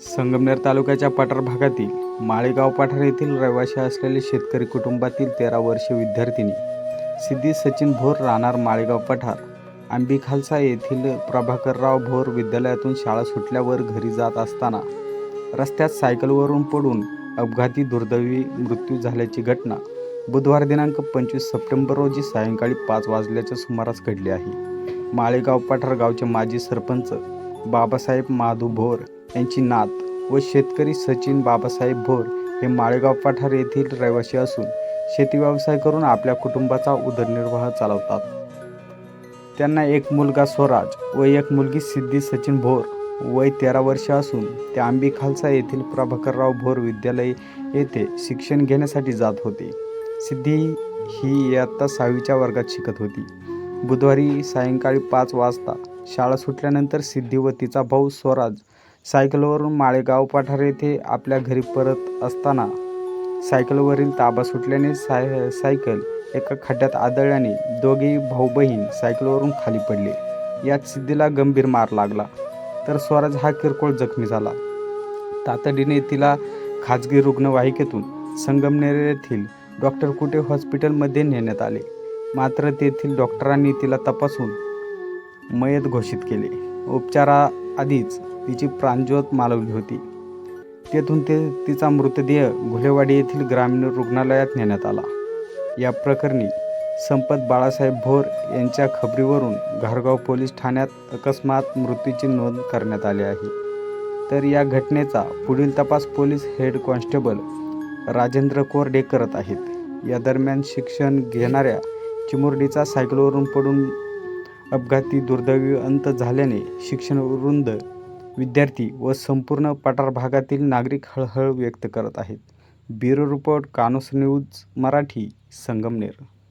संगमनेर तालुक्याच्या पठार भागातील माळेगाव पठार येथील रहिवाशी असलेले शेतकरी कुटुंबातील तेरा वर्षीय विद्यार्थिनी सिद्धी सचिन भोर राहणार माळेगाव पठार. आंबी खालसा येथील प्रभाकरराव भोर विद्यालयातून शाळा सुटल्यावर घरी जात असताना रस्त्यात सायकलवरून पडून अपघाती दुर्दैवी मृत्यू झाल्याची घटना बुधवार दिनांक पंचवीस सप्टेंबर रोजी सायंकाळी पाच वाजल्याच्या सुमारास घडली आहे. माळेगाव पठार गावचे माजी सरपंच बाबासाहेब माधू भोर यांची नात व शेतकरी सचिन बाबासाहेब भोर हे माळेगाव पठार येथील रहिवासी असून शेती व्यवसाय करून आपल्या कुटुंबाचा उदरनिर्वाह चालवतात. त्यांना एक मुलगा स्वराज व एक मुलगी सिद्धी सचिन भोर वय तेरा वर्ष असून ते आंबी खालसा येथील प्रभाकरराव भोर विद्यालय येथे शिक्षण घेण्यासाठी जात होते. सिद्धी ही इयत्ता सहावीच्या वर्गात शिकत होती. बुधवारी सायंकाळी पाच वाजता शाळा सुटल्यानंतर सिद्धी व तिचा भाऊ स्वराज सायकलवरून माळेगाव पठार येथे आपल्या घरी परत असताना सायकलवरील ताबा सुटल्याने साय सायकल एका खड्ड्यात आदळल्याने दोघेही भाऊ बहीण सायकलवरून खाली पडले. यात सिद्धीला गंभीर मार लागला तर स्वराज हा किरकोळ जखमी झाला. तातडीने तिला खाजगी रुग्णवाहिकेतून संगमनेर येथील डॉक्टर कुटे हॉस्पिटलमध्ये नेण्यात आले. मात्र तेथील डॉक्टरांनी तिला तपासून मयत घोषित केले. उपचाराआधीच तिची प्राणज्योत मालवली होती. तेथून ते तिचा मृतदेह घुलेवाडी येथील ग्रामीण रुग्णालयात नेण्यात आला. या प्रकरणी संपत बाळासाहेब भोर यांच्या खबरीवरून घारगाव पोलीस ठाण्यात अकस्मात मृत्यूची नोंद करण्यात आली आहे. तर या घटनेचा पुढील तपास पोलीस हेड कॉन्स्टेबल राजेंद्र कोरडे करत आहेत. या दरम्यान शिक्षण घेणाऱ्या चिमुरडीचा सायकलवरून पडून अपघाती दुर्दैवी अंत झाल्याने शिक्षण वृंद विद्यार्थी व संपूर्ण पठार भागातील नागरिक हळहळ व्यक्त करत आहेत. Bureau report कानोस news Marathi Sangamner.